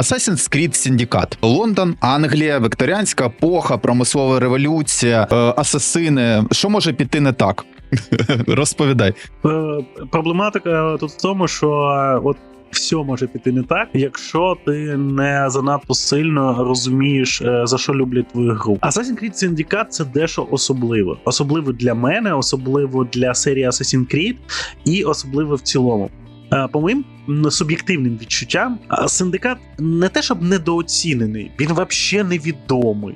Assassin's Creed Syndicate. Лондон, Англія, вікторіанська епоха, промислова революція, е, асасини. Що може піти не так? Розповідай. Е, Проблематика тут в тому, що е, от. Все може піти не так, якщо ти не занадто сильно розумієш, е, за що люблять твою гру. Assassin's Creed Syndicate це дещо особливе. Особливо для мене, особливо для серії Assassin's Creed і особливо в цілому. Е, По моїм суб'єктивним відчуттям, а, Синдикат не те, щоб недооцінений, він взагалі невідомий.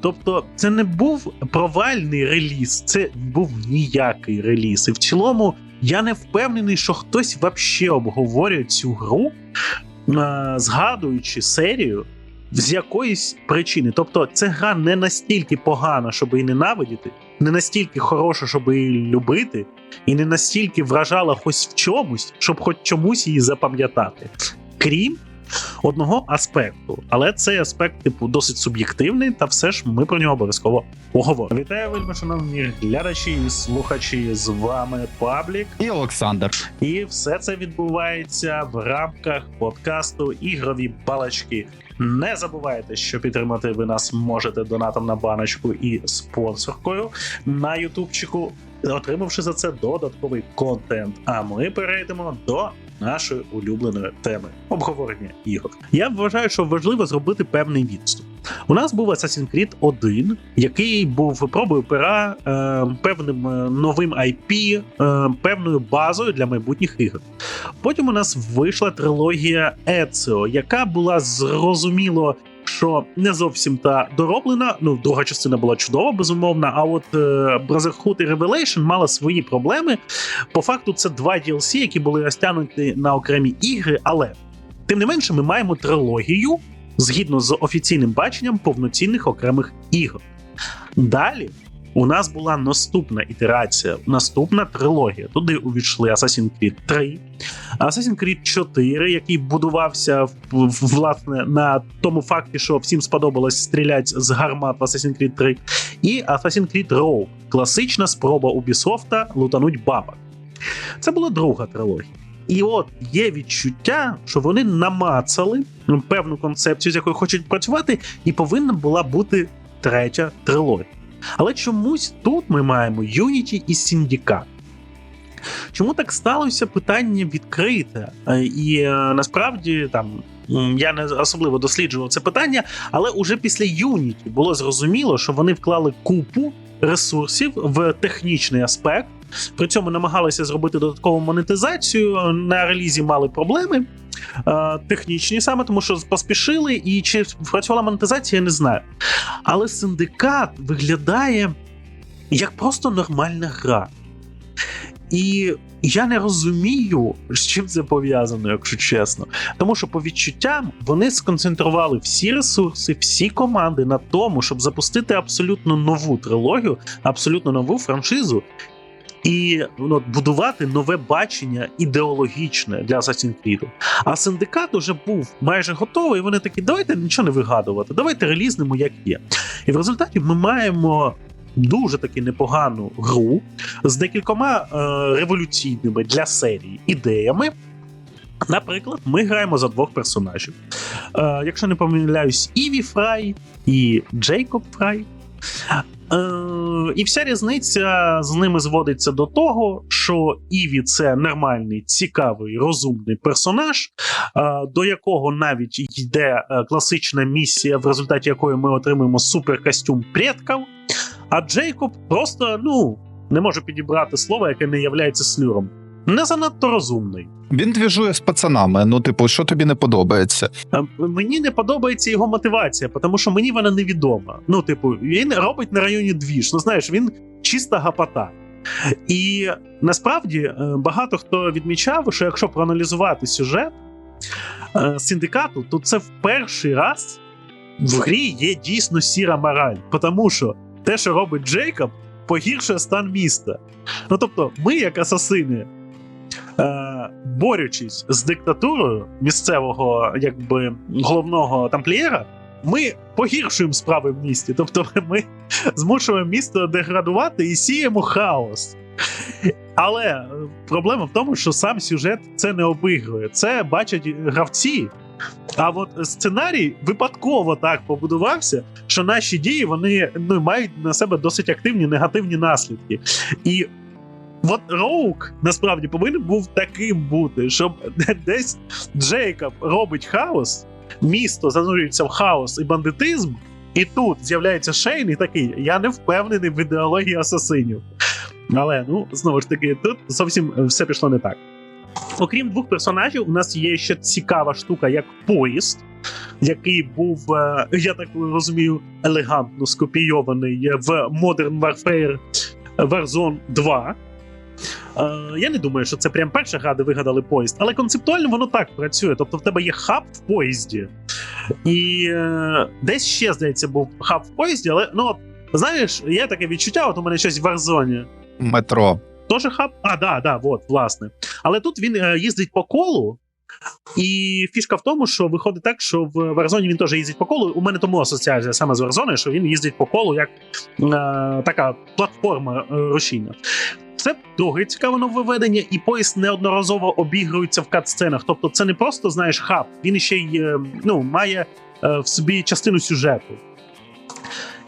Тобто, це не був провальний реліз, це був ніякий реліз. І в цілому я не впевнений, що хтось взагалі обговорює цю гру, е, згадуючи серію з якоїсь причини. Тобто, ця гра не настільки погана, щоб її ненавидіти, не настільки хороша, щоб її любити, і не настільки вражала хоч в чомусь, щоб хоч чомусь її запам'ятати. Крім одного аспекту, але цей аспект, типу, досить суб'єктивний, та все ж ми про нього обов'язково поговоримо. Вітаю, вельми шановні глядачі і слухачі. З вами Паблік. І Олександр. І все це відбувається в рамках подкасту Ігрові балачки. Не забувайте, що підтримати ви нас можете донатом на баночку і спонсоркою на Ютубчику, отримавши за це додатковий контент. А ми перейдемо до нашої улюбленої теми обговорення ігор. Я вважаю, що важливо зробити певний відступ. У нас був Assassin's Creed 1, який був пробою пера е, певним е, новим IP, е, певною базою для майбутніх ігор. Потім у нас вийшла трилогія Еціо, яка була зрозуміло. Що не зовсім та дороблена. Ну, друга частина була чудова, безумовно. А от е, Brotherhood і Revelation мала свої проблеми. По факту, це два DLC, які були розтягнуті на окремі ігри, але тим не менше, ми маємо трилогію згідно з офіційним баченням повноцінних окремих ігор. Далі у нас була наступна ітерація, наступна трилогія. Туди увійшли Assassin's Creed 3, Assassin's Creed 4, який будувався власне на тому факті, що всім сподобалось стріляти з гармат в Assassin's Creed 3, і Assassin's Creed Rogue класична спроба Ubisoft лутануть бабок. Це була друга трилогія. І от є відчуття, що вони намацали певну концепцію, з якою хочуть працювати, і повинна була бути третя трилогія. Але чомусь тут ми маємо Unity і Syndicate. Чому так сталося? Питання відкрите. Е, І е, насправді там я не особливо досліджував це питання, але уже після Unity було зрозуміло, що вони вклали купу ресурсів в технічний аспект. При цьому намагалися зробити додаткову монетизацію. На релізі мали проблеми е, технічні саме, тому що поспішили, і чи працювала монетизація, я не знаю. Але синдикат виглядає як просто нормальна гра. І я не розумію, з чим це пов'язано, якщо чесно. Тому що, по відчуттям, вони сконцентрували всі ресурси, всі команди на тому, щоб запустити абсолютно нову трилогію, абсолютно нову франшизу. І ну, будувати нове бачення ідеологічне для Assassin's Creed. А синдикат уже був майже готовий. І вони такі, давайте нічого не вигадувати, давайте релізнемо, як є. І в результаті ми маємо дуже таки непогану гру з декількома е, революційними для серії ідеями. Наприклад, ми граємо за двох персонажів. Е, якщо не помиляюсь, Іві Фрай і Джейкоб Фрай. Е, і вся різниця з ними зводиться до того, що Іві це нормальний, цікавий, розумний персонаж, е, до якого навіть йде е, класична місія, в результаті якої ми отримуємо суперкостюм предків. А Джейкоб просто ну не може підібрати слово, яке не являється слюром. Не занадто розумний. Він двіжує з пацанами. Ну, типу, що тобі не подобається? Е, Мені не подобається його мотивація, тому що мені вона невідома. Ну, типу, він робить на районі двіж. Ну знаєш, він чиста гапота. І насправді е, багато хто відмічав, що якщо проаналізувати сюжет е, синдикату, то це в перший раз в грі є дійсно сіра мораль. Тому що те, що робить Джейкоб, погіршує стан міста. Ну тобто, ми, як асасини, борючись з диктатурою місцевого, якби головного тамплієра, ми погіршуємо справи в місті. Тобто, ми змушуємо місто деградувати і сіємо хаос. Але е, проблема в тому, що сам сюжет це не обігрує. Це бачать гравці, А от сценарій випадково так побудувався, що наші дії вони ну, мають на себе досить активні негативні наслідки. І от Роук насправді повинен був таким бути, щоб десь Джейкоб робить хаос, місто занурюється в хаос і бандитизм, і тут з'являється Шейн і такий: я не впевнений в ідеології асасинів. Але ну знову ж таки, тут зовсім все пішло не так. Окрім двох персонажів, у нас є ще цікава штука, як поїзд, який був, е, я так розумію, елегантно скопійований в Modern Warfare Warzone 2. Е, Я не думаю, що це прям перша гра, де вигадали поїзд, але концептуально воно так працює. Тобто в тебе є хаб в поїзді. І е, десь ще, здається, був хаб в поїзді, але ну знаєш, є таке відчуття, от у мене щось в Warzone. Метро. Тоже хаб? А, да, да, от, власне. Але тут він е, їздить по колу. І фішка в тому, що виходить так, що в Warzone він теж їздить по колу. У мене тому асоціація саме з Warzone, що він їздить по колу як е, така платформа е, рушійна. Це друге цікаве нововведення, і поїзд неодноразово обігрується в кат-сценах. Тобто, це не просто знаєш хаб, він ще й е, ну, має е, в собі частину сюжету.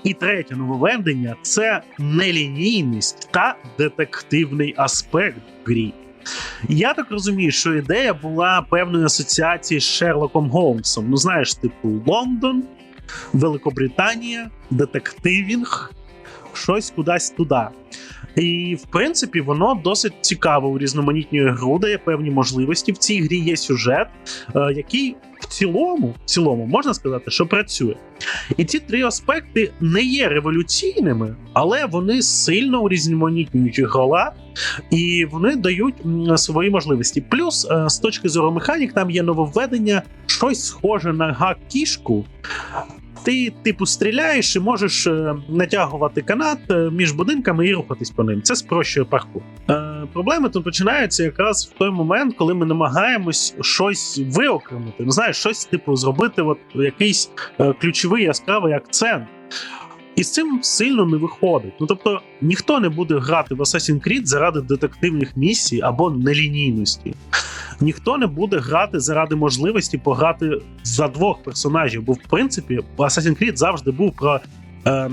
І третє нововведення це нелінійність та детективний аспект грі. Я так розумію, що ідея була певної асоціації з Шерлоком Голмсом. Ну, знаєш, типу Лондон, Великобританія, детективінг, щось кудись туди. І в принципі воно досить цікаво урізноманітнює гру, дає певні можливості. В цій грі є сюжет, е, який в цілому, в цілому можна сказати, що працює. І ці три аспекти не є революційними, але вони сильно урізноманітнюють грола, і вони дають свої можливості. Плюс, е, з точки зору механік, там є нововведення, щось схоже на гак-кішку. Ти, типу, стріляєш і можеш е, натягувати канат е, між будинками і рухатись по ним. Це спрощує паркур. Е, проблеми тут починаються якраз в той момент, коли ми намагаємось щось виокремити. Ну, знаєш, щось, типу, зробити от якийсь е, ключовий яскравий акцент. І з цим сильно не виходить. Ну тобто ніхто не буде грати в Assassin's Creed заради детективних місій або нелінійності. Ніхто не буде грати заради можливості пограти за двох персонажів. Бо в принципі Assassin's Creed завжди був про е,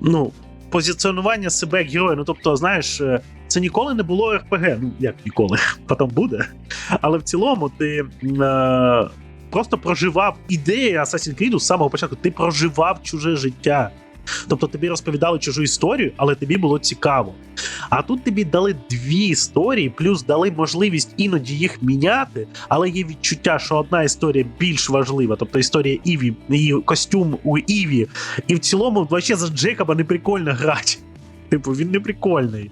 ну, позиціонування себе як героя. Ну тобто, знаєш, е, це ніколи не було РПГ. Ну як ніколи, потім буде. Але в цілому ти. Е, Просто проживав ідеї Assassin's Creed з самого початку. Ти проживав чуже життя. Тобто тобі розповідали чужу історію, але тобі було цікаво. А тут тобі дали дві історії, плюс дали можливість іноді їх міняти, але є відчуття, що одна історія більш важлива, тобто історія Іві, її костюм у Іві. І в цілому вообще за Джекоба не прикольно грати. Типу, він не прикольний.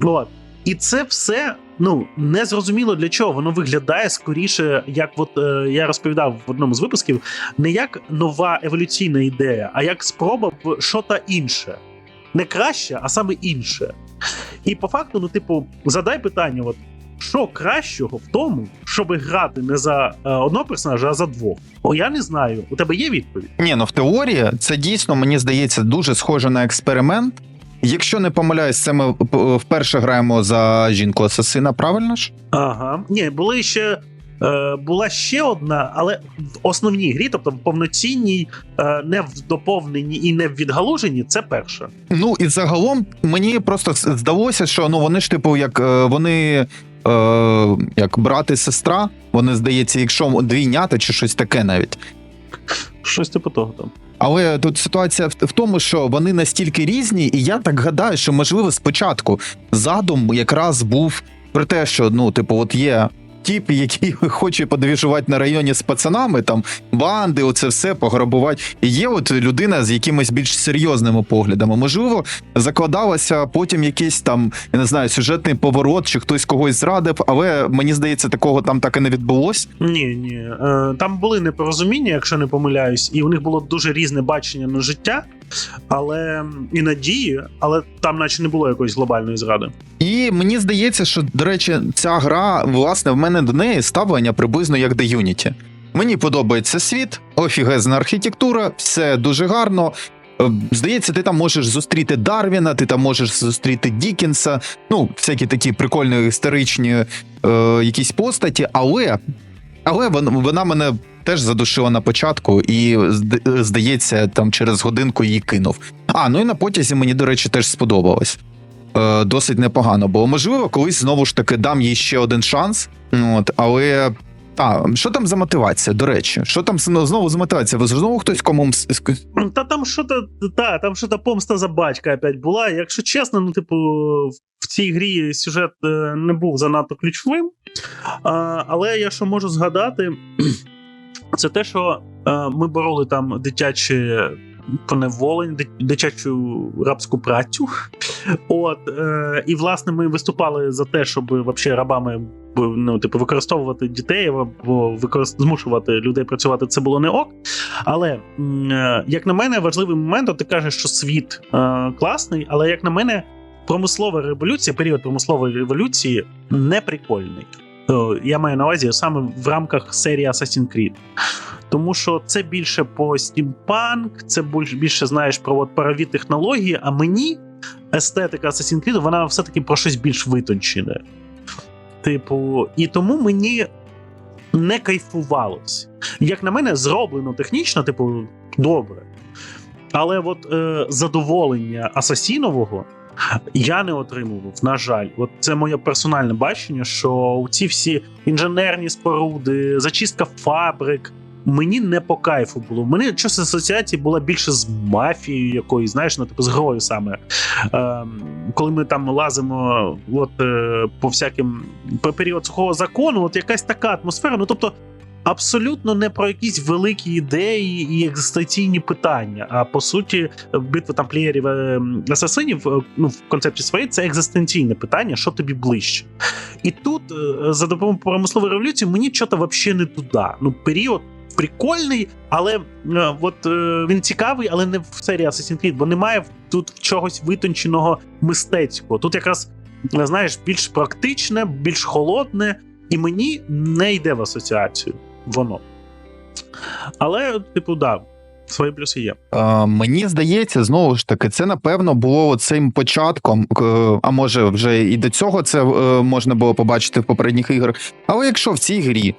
От. І це все ну не зрозуміло для чого. Воно виглядає скоріше, як от е, я розповідав в одному з випусків, не як нова еволюційна ідея, а як спроба в що та інше. Не краще, а саме інше. І по факту, ну, типу, задай питання: от що кращого в тому, щоб грати не за е, одного персонажа, а за двох? О, я не знаю. У тебе є відповідь? Ні, ну в теорії це дійсно мені здається дуже схоже на експеримент. Якщо не помиляюсь, це ми вперше граємо за жінку асасина, правильно ж? Ага. Ні, були ще. Е, була ще одна, але в основній грі, тобто в повноцінній, е, не в доповненій і не в відгалуженні, це перша. Ну і загалом мені просто здалося, що ну вони ж типу, як е, вони. Е, як брат і сестра, вони здається, якщо двійнята чи щось таке навіть. Щось типу того там. Але тут ситуація в, тому, що вони настільки різні, і я так гадаю, що можливо спочатку задум якраз був про те, що ну, типу, от є. Тіп, який хоче подвіжувати на районі з пацанами, там банди, оце все пограбувати. І є от людина з якимись більш серйозними поглядами. Можливо, закладалося потім якийсь там, я не знаю, сюжетний поворот, чи хтось когось зрадив, але мені здається, такого там так і не відбулось. Ні, ні. Е, там були непорозуміння, якщо не помиляюсь, і у них було дуже різне бачення на життя, але і надії, але там, наче не було якоїсь глобальної зради. І мені здається, що, до речі, ця гра, власне, в мене до неї ставлення приблизно як до Unity. Мені подобається світ, офігезна архітектура, все дуже гарно. Е, Здається, ти там можеш зустріти Дарвіна, ти там можеш зустріти Дікінса, ну, всякі такі прикольні історичні е, якісь постаті, але Але вона, мене теж задушила на початку, і здається, там через годинку її кинув. А, ну і на потязі мені, до речі, теж сподобалось. Е, досить непогано. Бо можливо, колись знову ж таки дам їй ще один шанс. От, але. А, що там за мотивація? До речі, що там ну, знову за мотивація? Ви знову хтось кому с- Та там що то та, там що то помста за батька опять була. Якщо чесно, ну, типу, в цій грі сюжет е, не був занадто ключовим. А, але я що можу згадати, це те, що е, ми бороли там дитяче поневолення, ди- дитячу рабську працю. От, е, і власне ми виступали за те, щоб вообще рабами ну, типу, використовувати дітей або використ... змушувати людей працювати, це було не ок. Але е, як на мене, важливий момент, от ти кажеш, що світ е, класний, але як на мене, промислова революція, період промислової революції не прикольний. Е, Я маю на увазі саме в рамках серії Assassin's Creed. Тому що це більше по стімпанк, це більш- більше знаєш про от парові технології. А мені естетика Assassin's Creed, вона все-таки про щось більш витончене. Типу, і тому мені не кайфувалось. Як на мене, зроблено технічно, типу, добре. Але от е, задоволення асасінового я не отримував, на жаль. От це моє персональне бачення, що ці всі інженерні споруди, зачистка фабрик. Мені не по кайфу було. У мене щось асоціація була більше з мафією якоюсь, знаєш, ну типу з грою саме. Ем, коли ми там лазимо от, е, по всяким по період сухого закону, от якась така атмосфера. Ну тобто, абсолютно не про якісь великі ідеї і екзистенційні питання. А по суті, битва тамплієрів е, асасинів е, ну, в концепті своєї це екзистенційне питання, що тобі ближче. І тут, е, за допомогою промислової революції, мені чого-то взагалі не туди. Ну, період. Прикольний, але от він цікавий, але не в серії Assassin's Creed, бо немає тут чогось витонченого мистецького. Тут якраз знаєш більш практичне, більш холодне, і мені не йде в асоціацію воно. Але, типу, да, свої плюси є. Е, мені здається, знову ж таки, це напевно було цим початком, а може вже і до цього це е, можна було побачити в попередніх іграх. Але якщо в цій грі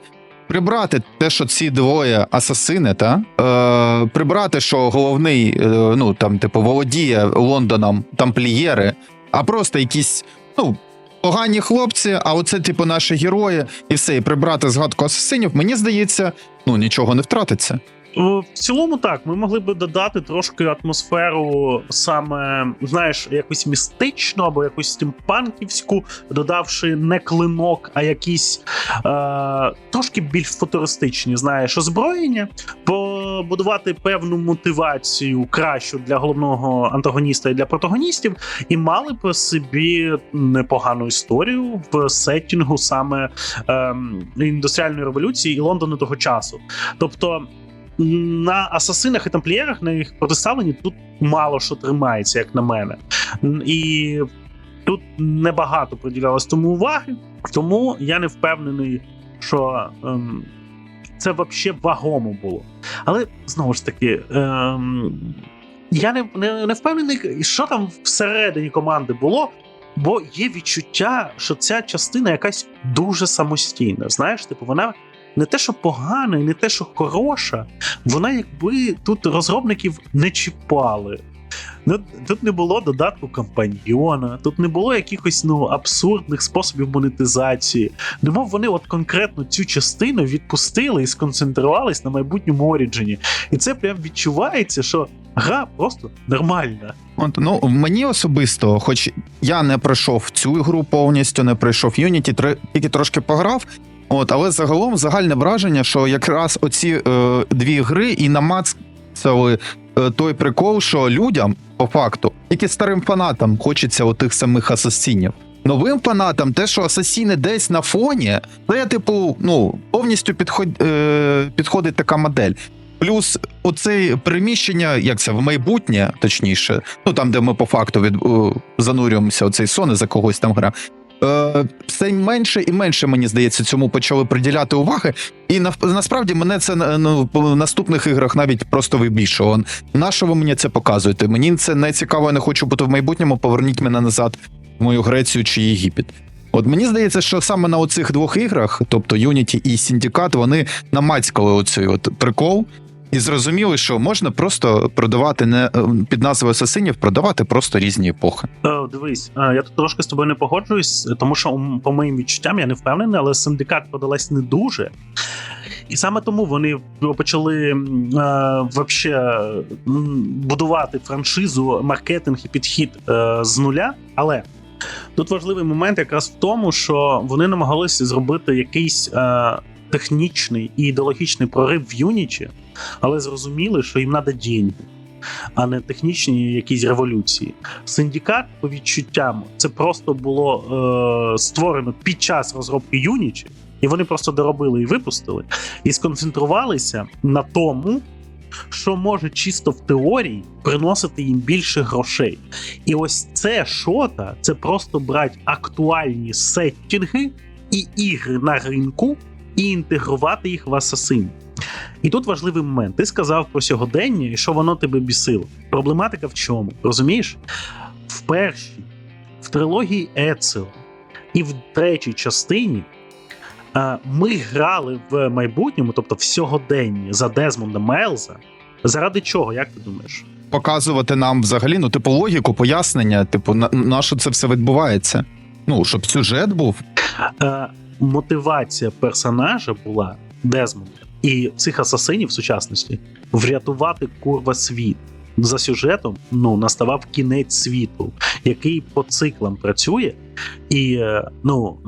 прибрати те, що ці двоє асасини, та е, прибрати, що головний, е, ну там, типу, володіє Лондоном тамплієри, а просто якісь, ну. Погані хлопці, а оце, типу, наші герої, і все, і прибрати згадку асасинів, мені здається, ну нічого не втратиться. О, В цілому так, ми могли би додати трошки атмосферу саме, знаєш, якусь містичну або якусь стімпанківську, додавши не клинок, а якісь е, трошки більш футуристичні, знаєш, озброєння, побудувати певну мотивацію кращу для головного антагоніста і для протагоністів, і мали б собі непогану історію в сеттінгу саме е, індустріальної революції і Лондону того часу. Тобто на асасинах і тамплієрах на їх протиставленні тут мало що тримається, як на мене. І тут небагато приділялось тому уваги, тому я не впевнений, що ем, це взагалі вагомо було. Але знову ж таки, ем, я не, не, не впевнений, що там всередині команди було. Бо є відчуття, що ця частина якась дуже самостійна. Знаєш, типу, вона не те, що погана, і не те, що хороша, вона якби тут розробників не чіпали. Ну, тут не було додатку компаньйона, тут не було якихось ну, абсурдних способів монетизації. Немов вони от конкретно цю частину відпустили і сконцентрувались на майбутньому Оріджині. І це прям відчувається, що гра просто нормальна. От, ну, мені особисто, хоч я не пройшов цю гру повністю, не пройшов Unity, тільки трошки пограв. От, але загалом загальне враження, що якраз оці е, дві гри і намацали е, той прикол, що людям, по факту, тільки старим фанатам хочеться отих самих асасінів. Новим фанатам, те, що асасіни десь на фоні, це, типу, ну, повністю підход, е, підходить така модель. Плюс оце приміщення, як це в майбутнє, точніше, ну там, де ми по факту від е, занурюємося, оцей сон і за когось там гра. Е, все менше і менше, мені здається, цьому почали приділяти уваги. І на, насправді мене це ну, в наступних іграх навіть просто вибільшило. На ви мені це показуєте? Мені це не цікаво, я не хочу бути в майбутньому. Поверніть мене назад в мою Грецію чи Єгипет. От мені здається, що саме на оцих двох іграх, тобто Unity і Syndicate, вони намацькали оцей от прикол. І зрозуміли, що можна просто продавати не е, під назвою асасинів, продавати просто різні епохи. Е, дивись, е, я тут трошки з тобою не погоджуюсь, тому що по моїм відчуттям я не впевнений, але синдикат продалась не дуже. І саме тому вони почали е, вообще будувати франшизу, маркетинг і підхід е, з нуля. Але тут важливий момент якраз в тому, що вони намагалися зробити якийсь е, технічний і ідеологічний прорив в Unity, але зрозуміли, що їм треба деньги, а не технічні якісь революції. Синдикат, по відчуттям, це просто було е, створено під час розробки Unity, і вони просто доробили і випустили, і сконцентрувалися на тому, що може чисто в теорії приносити їм більше грошей. І ось це шота це просто брати актуальні сеттінги і ігри на ринку і інтегрувати їх в асасин. І тут важливий момент. Ти сказав про сьогодення і що воно тебе бісило. Проблематика в чому? Розумієш? В першій, в трилогії Ецио і в третій частині ми грали в майбутньому, тобто в сьогоденні за Дезмонда Мелза. Заради чого, як ти думаєш? Показувати нам взагалі, ну, типу, логіку, пояснення, типу, на, на що це все відбувається. Ну, щоб сюжет був. Мотивація персонажа була Дезмонда і цих асасинів сучасності врятувати курва світ. За сюжетом ну наставав кінець світу, який по циклам працює, і е, ну,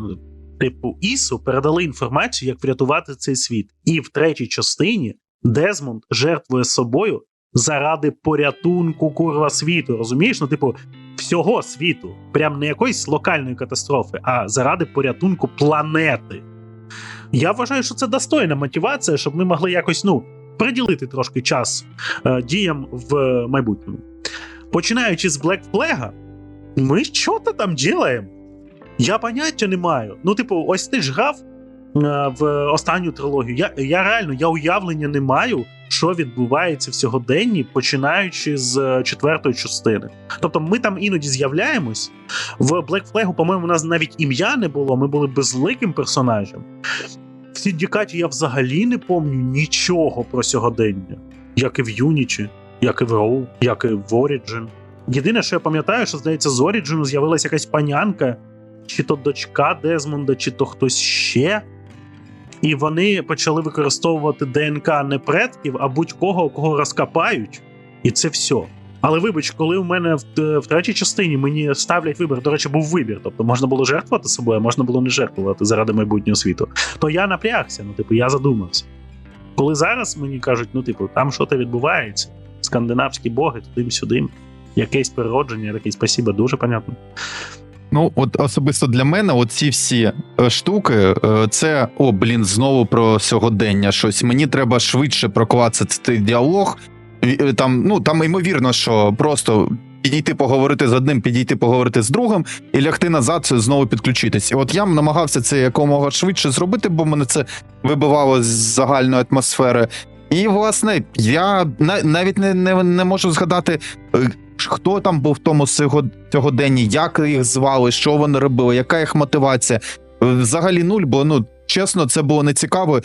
типу, Ісу передали інформацію, як врятувати цей світ. І в третій частині Дезмонд жертвує собою заради порятунку курва світу. Розумієш? Ну, типу, всього світу, прям не якоїсь локальної катастрофи, а заради порятунку планети. Я вважаю, що це достойна мотивація, щоб ми могли якось ну, приділити трошки час е, діям в майбутньому. Починаючи з Black Flag, ми що то там ділаємо? Я поняття не маю. Ну, типу, ось ти ж грав е, в останню трилогію. Я, я реально я уявлення не маю, що відбувається в сьогоденні, починаючи з е, четвертої частини. Тобто, ми там іноді з'являємось. В Black Flag, по-моєму, у нас навіть ім'я не було, ми були безликим персонажем. В Сіндікаті я взагалі не пам'ятаю нічого про сьогодення, як і в Unity, як і в Row, як і в Origin. Єдине, що я пам'ятаю, що здається, з Origin з'явилася якась панянка, чи то дочка Дезмонда, чи то хтось ще. І вони почали використовувати ДНК не предків, а будь-кого, кого розкопають, і це все. Але вибач, коли у мене в, в третій частині мені ставлять вибір, до речі, був вибір. Тобто можна було жертвувати собою, а можна було не жертвувати заради майбутнього світу. То я напрягся, ну типу, я задумався. Коли зараз мені кажуть, ну, типу, там що то відбувається, скандинавські боги, туди-сюди, якесь переродження, я спасіба, дуже понятно. Ну, от особисто для мене, от ці всі е, штуки, е, це о, блін, знову про сьогодення. Щось мені треба швидше проклацати цей діалог. Е, Там, ну там ймовірно, що просто підійти поговорити з одним, підійти поговорити з другим і лягти назад, знову підключитись. І от я намагався це якомога швидше зробити, бо мене це вибивало з загальної атмосфери. І, власне, я навіть не, не, не можу згадати, хто там був в тому сього- сьогоденні, як їх звали, що вони робили, яка їх мотивація. Е, Взагалі нуль, бо ну чесно, це було не цікаво.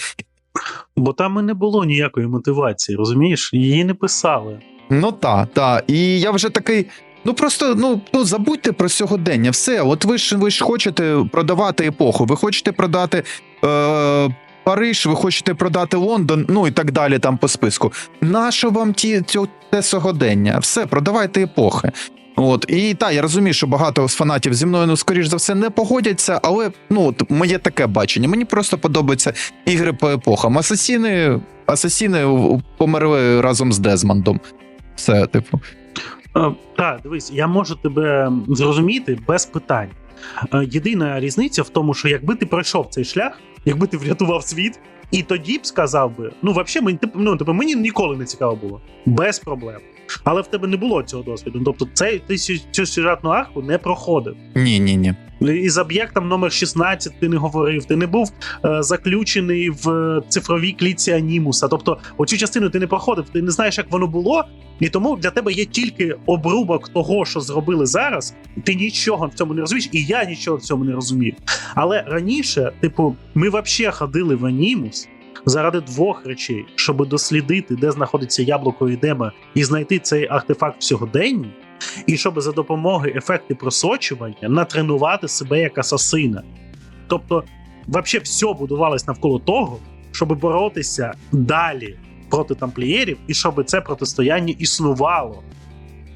Бо там і не було ніякої мотивації, розумієш? Її не писали. Ну та, та. І я вже такий. Ну просто ну, ну забудьте про сьогодення. Все, от ви ж ви ж хочете продавати епоху, ви хочете продати е, Париж, ви хочете продати Лондон, ну і так далі там по списку. Нащо вам ті цю те сьогодення? Все, продавайте епохи. От і так, я розумію, що багато з фанатів зі мною, ну скоріш за все, не погодяться, але ну от моє таке бачення. Мені просто подобаються ігри по епохам. Асасіни, асасіни померли разом з Дезмондом. Все, типу. Е, Так, дивись, я можу тебе зрозуміти без питань. Е, Єдина різниця в тому, що якби ти пройшов цей шлях, якби ти врятував світ, і тоді б сказав би: ну, взагалі, ну, типу, мені ніколи не цікаво було. Без проблем. Але в тебе не було цього досвіду. Тобто, цей ти цю- цю сюжетну арку не проходив. Ні, ні, ні. Із об'єктом номер 16 ти не говорив, ти не був е, заключений в е, цифровій клітці анімуса. Тобто, оцю частину ти не проходив, ти не знаєш, як воно було, і тому для тебе є тільки обрубок того, що зробили зараз. Ти нічого в цьому не розумієш, і я нічого в цьому не розумів. Але раніше, типу, ми взагалі ходили в анімус. Заради двох речей, щоб дослідити, де знаходиться яблуко Ідема, і знайти цей артефакт сьогоденні, і щоб за допомогою ефекту просочування натренувати себе як асасина. Тобто, взагалі, все будувалось навколо того, щоб боротися далі проти тамплієрів, і щоб це протистояння існувало.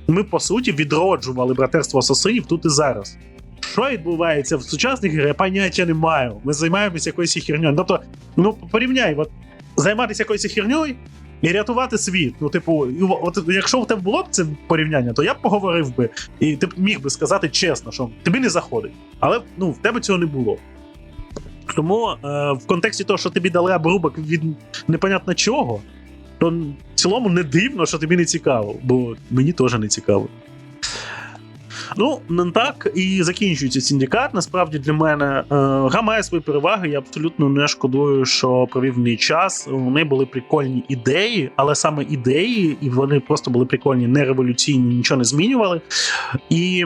Ми, по суті, відроджували братерство асасинів тут і зараз. Що відбувається в сучасних іграх, я поняття не маю. Ми займаємося якоюсь херньою. Тобто, ну порівняй, от, займатися якоюсь херньою і рятувати світ. Ну, типу, от, якщо в тебе було б це порівняння, то я б поговорив би, і ти б міг би сказати чесно, що тобі не заходить. Але ну, в тебе цього не було. Тому е, в контексті того, що тобі дали обрубок від непонятно чого, то в цілому не дивно, що тобі не цікаво, бо мені теж не цікаво. Ну, не так і закінчується синдикат. Насправді для мене е, гра має свої переваги. Я абсолютно не шкодую, що провів мій час. Неї були прикольні ідеї, але саме ідеї, і вони просто були прикольні, не революційні, нічого не змінювали. І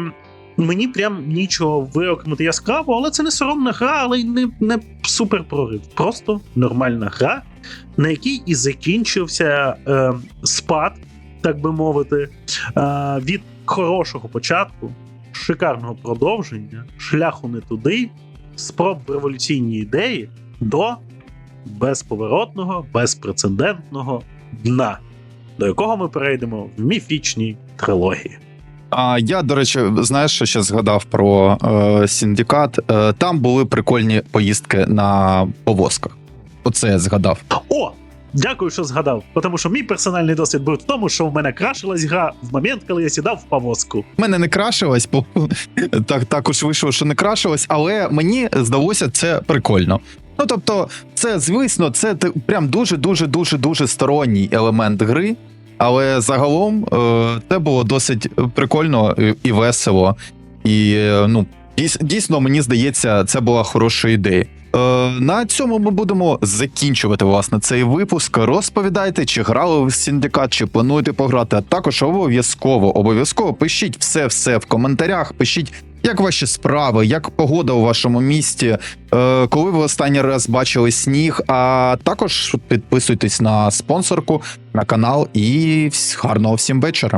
мені прям нічого виокремити яскраво, але це не соромна гра, але й не, не супер прорив. Просто нормальна гра, на якій і закінчився е, спад, так би мовити, е, від хорошого початку, шикарного продовження, шляху не туди, спроб революційні ідеї до безповоротного, безпрецедентного дна, до якого ми перейдемо в міфічній трилогії. А я, до речі, знаєш, що ще згадав про е, Сіндикат. Е, там були прикольні поїздки на повозках. Оце я згадав. О! Дякую, що згадав. Тому що мій персональний досвід був в тому, що в мене крашилась гра в момент, коли я сідав в повозку. У мене не крашилось, бо так також вийшло, що не крашилось, але мені здалося це прикольно. Ну тобто, це звісно, це прям дуже дуже дуже дуже сторонній елемент гри. Але загалом е, це було досить прикольно і- і весело. І е, ну, дійсно, мені здається, це була хороша ідея. Е, на цьому ми будемо закінчувати власне цей випуск. Розповідайте, чи грали в Сіндикат, чи плануєте пограти. А також обов'язково, обов'язково пишіть все все в коментарях. Пишіть, як ваші справи, як погода у вашому місті, е, коли ви останній раз бачили сніг. А також підписуйтесь на спонсорку, на канал і гарного всім вечора.